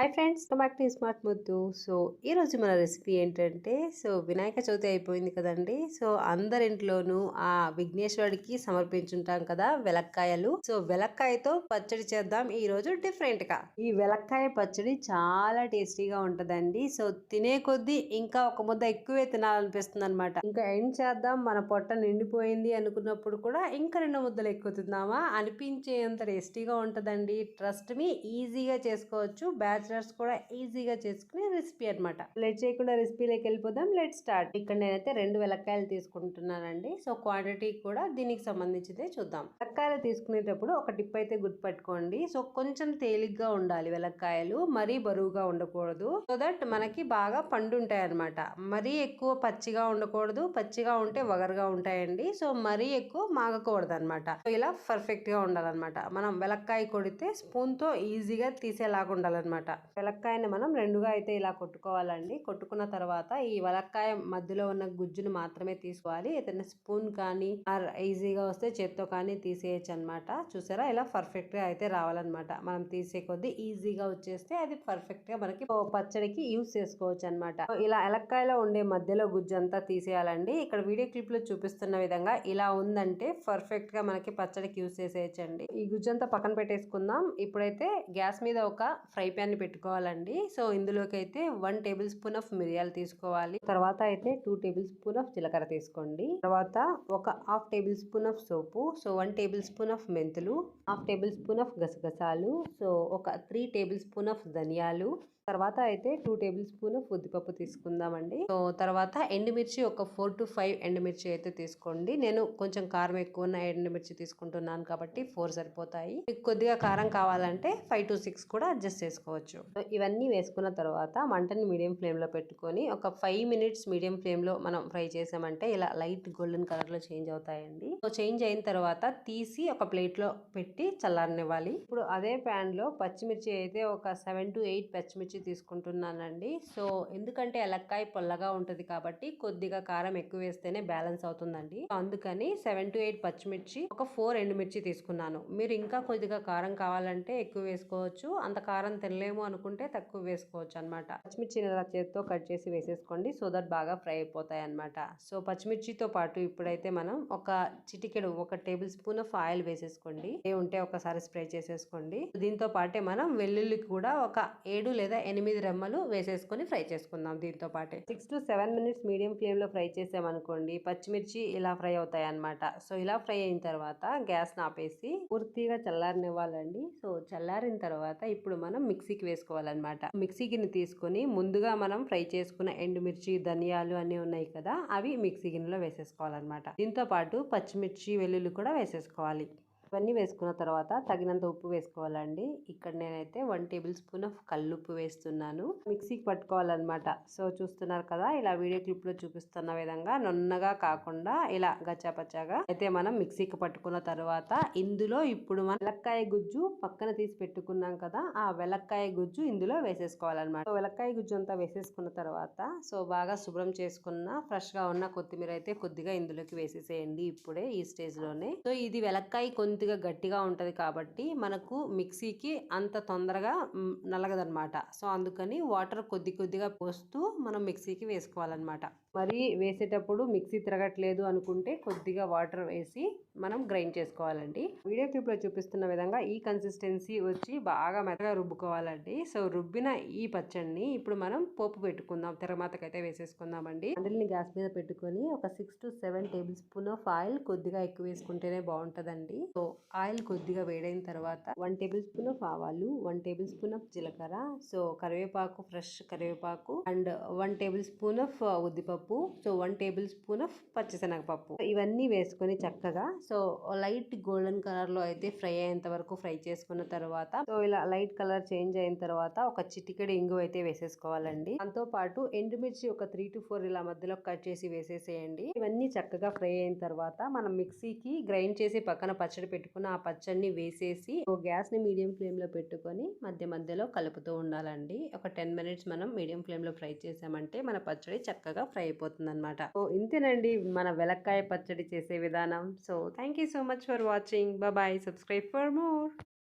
Hi friends tomato smart ముద్దు. So ఈ రోజు మన రెసిపీ ఏంటంటే సో వినాయక చవితి అయిపోయింది కదండి. సో అందరింట్లోనూ ఆ విఘ్నేశ్వరుడికి సమర్పించుంటాం కదా వెలక్కాయలు. సో వెలక్కాయతో పచ్చడి చేద్దాం ఈ రోజు డిఫరెంట్గా ఈ వెలక్కాయ పచ్చడి చాలా టేస్టీగా ఉంటదండి. సో తినే కొద్దీ ఇంకా ఒక ముద్ద ఎక్కువే తినాలనిపిస్తుంది అనమాట ఇంకా ఎండ్ చేద్దాం? మన పొట్ట నిండిపోయింది అనుకున్నప్పుడు కూడా ఇంకా రెండు ముద్దలు ఎక్కువ తిందామా? అనిపించేంత టేస్టీగా ఉంటదండి. ట్రస్ట్ మీ ఈజీగా చేసుకోవచ్చు. బ్యాచ్ బ్యాచిలర్స్ కూడా ఈజీగా చేసుకునే రెసిపీ అన్నమాట. లెట్ చేయకుండా రెసిపీలోకి వెళ్ళిపోదాం. లెట్ స్టార్ట్ ఇక్కడ నేనైతే రెండు వెలక్కాయలు తీసుకుంటున్నానండి. సో క్వాంటిటీ కూడా దీనికి సంబంధించితే చూద్దాం. వెలక్కాయలు తీసుకునేటప్పుడు ఒక టిప్ అయితే గుర్తుపెట్టుకోండి. సో కొంచెం తేలిగ్గా ఉండాలి వెలక్కాయలు. మరీ బరువుగా ఉండకూడదు. సో దట్ మనకి బాగా పండు ఉంటాయి అనమాట మరీ ఎక్కువ పచ్చిగా ఉండకూడదు. పచ్చిగా ఉంటే వగరుగా ఉంటాయండి. సో మరీ ఎక్కువ మాగకూడదు అనమాట ఇలా పర్ఫెక్ట్గా ఉండాలన్నమాట. మనం వెలక్కాయ కొడితే స్పూన్తో ఈజీగా తీసేలాగా ఉండాలన్నమాట. వెలక్కాయని మనం రెండుగా అయితే ఇలా కొట్టుకోవాలండి. కొట్టుకున్న తర్వాత ఈ వెలక్కాయ మధ్యలో ఉన్న గుజ్జును మాత్రమే తీసుకోవాలి. ఏదైనా స్పూన్ కానీ ఆర్ ఈజీగా వస్తే చేత్తో కానీ తీసేయచ్చు అనమాట చూసారా? ఇలా పర్ఫెక్ట్గా అయితే రావాలన్నమాట మనం తీసే కొద్దీ ఈజీగా వచ్చేస్తే అది పర్ఫెక్ట్గా మనకి పచ్చడికి యూస్ చేసుకోవచ్చు అనమాట ఇలా ఎలక్కాయలో ఉండే మధ్యలో గుజ్జు అంతా తీసేయాలండి. ఇక్కడ వీడియో క్లిప్లో చూపిస్తున్న విధంగా ఇలా ఉందంటే పర్ఫెక్ట్గా మనకి పచ్చడికి యూస్ చేసేయచ్చండి. ఈ గుజ్జు అంతా పక్కన పెట్టేసుకుందాం. ఇప్పుడైతే గ్యాస్ మీద ఒక ఫ్రై ప్యాన్ పెట్టుకోవాలండి. సో ఇందులోకి అయితే వన్ టేబుల్ స్పూన్ ఆఫ్ మిరియాలు తీసుకోవాలి. తర్వాత అయితే టూ టేబుల్ స్పూన్ ఆఫ్ జీలకర్ర తీసుకోండి. తర్వాత ఒక హాఫ్ టేబుల్ స్పూన్ ఆఫ్ సోపు. So one tablespoon of మెంతులు. హాఫ్ టేబుల్ స్పూన్ ఆఫ్ గసగసాలు. సో ఒక త్రీ టేబుల్ స్పూన్ ఆఫ్ ధనియాలు. తర్వాత అయితే టూ టేబుల్ స్పూన్ ఉద్దిపప్పు తీసుకుందామండి. సో తర్వాత ఎండుమిర్చి ఒక ఫోర్ టు ఫైవ్ ఎండుమిర్చి అయితే తీసుకోండి. నేను కొంచెం కారం ఎక్కువ ఉన్న ఎండుమిర్చి తీసుకుంటున్నాను కాబట్టి ఫోర్ సరిపోతాయి. మీకు కొద్దిగా కారం కావాలంటే ఫైవ్ టు సిక్స్ కూడా అడ్జస్ట్ చేసుకోవచ్చు. సో ఇవన్నీ వేసుకున్న తర్వాత మంటని మీడియం ఫ్లేమ్లో పెట్టుకొని ఒక ఫైవ్ మినిట్స్ మీడియం ఫ్లేమ్లో మనం ఫ్రై చేసామంటే ఇలా లైట్ గోల్డెన్ కలర్లో చేంజ్ అవుతాయండి. సో చేంజ్ అయిన తర్వాత తీసి ఒక ప్లేట్లో పెట్టి చల్లారనివ్వాలి. ఇప్పుడు అదే ప్యాన్లో పచ్చిమిర్చి అయితే ఒక సెవెన్ టు ఎయిట్ పచ్చిమిర్చి తీసుకుంటున్నానండి. సో ఎందుకంటే ఎలక్కాయ పొల్లగా ఉంటుంది కాబట్టి కొద్దిగా కారం ఎక్కువ వేస్తేనే బ్యాలెన్స్ అవుతుందండి. అందుకని సెవెన్ టు ఎయిట్ పచ్చిమిర్చి ఒక ఫోర్ ఎండుమిర్చి తీసుకున్నాను. మీరు ఇంకా కొద్దిగా కారం కావాలంటే ఎక్కువ వేసుకోవచ్చు. అంత కారం తినలేము అనుకుంటే తక్కువ వేసుకోవచ్చు అనమాట పచ్చిమిర్చిని ఇలా చేత్తో కట్ చేసి వేసేసుకోండి. సో దట్ బాగా ఫ్రై అయిపోతాయి అనమాట సో పచ్చిమిర్చితో పాటు ఇప్పుడైతే మనం ఒక చిటికెడు ఒక టేబుల్ స్పూన్ ఆఫ్ ఆయిల్ వేసేసుకోండి. ఏ ఉంటే ఒకసారి స్ప్రే చేసేసుకోండి. దీంతో పాటే మనం వెల్లుల్లి కూడా ఒక ఏడు లేదా ఎనిమిది రెమ్మలు వేసేసుకొని ఫ్రై చేసుకుందాం దీంతో పాటే. Six to seven minutes medium ఫ్లేమ్లో ఫ్రై చేసామనుకోండి పచ్చిమిర్చి ఇలా ఫ్రై అవుతాయి అనమాట సో ఇలా ఫ్రై అయిన తర్వాత గ్యాస్ని ఆపేసి పూర్తిగా చల్లారనివ్వాలండి. సో చల్లారిన తర్వాత ఇప్పుడు మనం మిక్సీకి వేసుకోవాలన్నమాట. మిక్సీ గిన్నె తీసుకొని ముందుగా మనం ఫ్రై చేసుకున్న ఎండుమిర్చి ధనియాలు అన్ని ఉన్నాయి కదా అవి మిక్సీ గిన్నెలో వేసేసుకోవాలన్నమాట. దీంతో పాటు పచ్చిమిర్చి వెల్లుల్లి కూడా వేసేసుకోవాలి. ఇవన్నీ వేసుకున్న తర్వాత తగినంత ఉప్పు వేసుకోవాలండి. ఇక్కడ నేనైతే వన్ టేబుల్ స్పూన్ ఆఫ్ కల్లుప్పు వేస్తున్నాను. మిక్సీకి పట్టుకోవాలన్నమాట. సో చూస్తున్నారు కదా ఇలా వీడియో క్లిప్లో చూపిస్తున్న విధంగా నున్నగా కాకుండా ఇలా గచ్చాపచ్చాగా అయితే మనం మిక్సీకి పట్టుకున్న తర్వాత ఇందులో ఇప్పుడు మనం వెలక్కాయ గుజ్జు పక్కన తీసి పెట్టుకున్నాం కదా ఆ వెలక్కాయ గుజ్జు ఇందులో వేసేసుకోవాలన్నమాట. వెలక్కాయ గుజ్జు అంతా వేసేసుకున్న తర్వాత సో బాగా శుభ్రం చేసుకున్న ఫ్రెష్గా ఉన్న కొత్తిమీర అయితే కొద్దిగా ఇందులోకి వేసేసేయండి ఇప్పుడే ఈ స్టేజ్లోనే సో ఇది వెలక్కాయ కొంచెం కొద్దిగా గట్టిగా ఉంటుంది కాబట్టి మనకు మిక్సీకి అంత తొందరగా మ్, సో అందుకని వాటర్ కొద్ది కొద్దిగా పోస్తూ మనం మిక్సీకి వేసుకోవాలన్నమాట. మరి వేసేటప్పుడు మిక్సీ తిరగట్లేదు అనుకుంటే కొద్దిగా వాటర్ వేసి మనం గ్రైండ్ చేసుకోవాలండి. వీడియో క్లిప్లో చూపిస్తున్న విధంగా ఈ కన్సిస్టెన్సీ వచ్చి బాగా మెత్తగా రుబ్బుకోవాలండి. సో రుబ్బిన ఈ పచ్చడిని ఇప్పుడు మనం పోపు పెట్టుకుందాం. తిరమాతకైతే వేసేసుకుందామండి. అందులో గ్యాస్ మీద పెట్టుకొని ఒక six to seven tablespoon of oil కొద్దిగా ఎక్కువ వేసుకుంటేనే బాగుంటుందండి. సో ఆయిల్ కొద్దిగా వేడైన తర్వాత వన్ టేబుల్ స్పూన్ ఆఫ్ ఆవాలు వన్ టేబుల్ స్పూన్ ఆఫ్ జీలకర్ర సో కరివేపాకు ఫ్రెష్ కరివేపాకు and one tablespoon of ఉద్దిపప్పు so one tablespoon of పచ్చిశనగపప్పు. ఇవన్నీ వేసుకొని చక్కగా సో లైట్ గోల్డెన్ కలర్లో అయితే ఫ్రై అయ్యేంత వరకు ఫ్రై చేసుకున్న తర్వాత సో ఇలా లైట్ కలర్ చేంజ్ అయిన తర్వాత ఒక చిటికెడు ఇంగు అయితే వేసేసుకోవాలండి. దాంతో పాటు ఎండుమిర్చి ఒక త్రీ టు ఫోర్ ఇలా మధ్యలో కట్ చేసి వేసేసేయండి. ఇవన్నీ చక్కగా ఫ్రై అయిన తర్వాత మనం మిక్సీకి గ్రైండ్ చేసి పక్కన పచ్చడి పెట్టుకున్న ఆ పచ్చడిని వేసేసి గ్యాస్ని మీడియం ఫ్లేమ్లో పెట్టుకొని మధ్య మధ్యలో కలుపుతూ ఉండాలండి. ఒక టెన్ మినిట్స్ మనం మీడియం ఫ్లేమ్లో ఫ్రై చేసామంటే మన పచ్చడి చక్కగా ఫ్రై అయిపోతుంది అనమాట సో ఇంతేనండి మన వెలక్కాయ పచ్చడి చేసే విధానం. So thank you so much for watching bye subscribe for more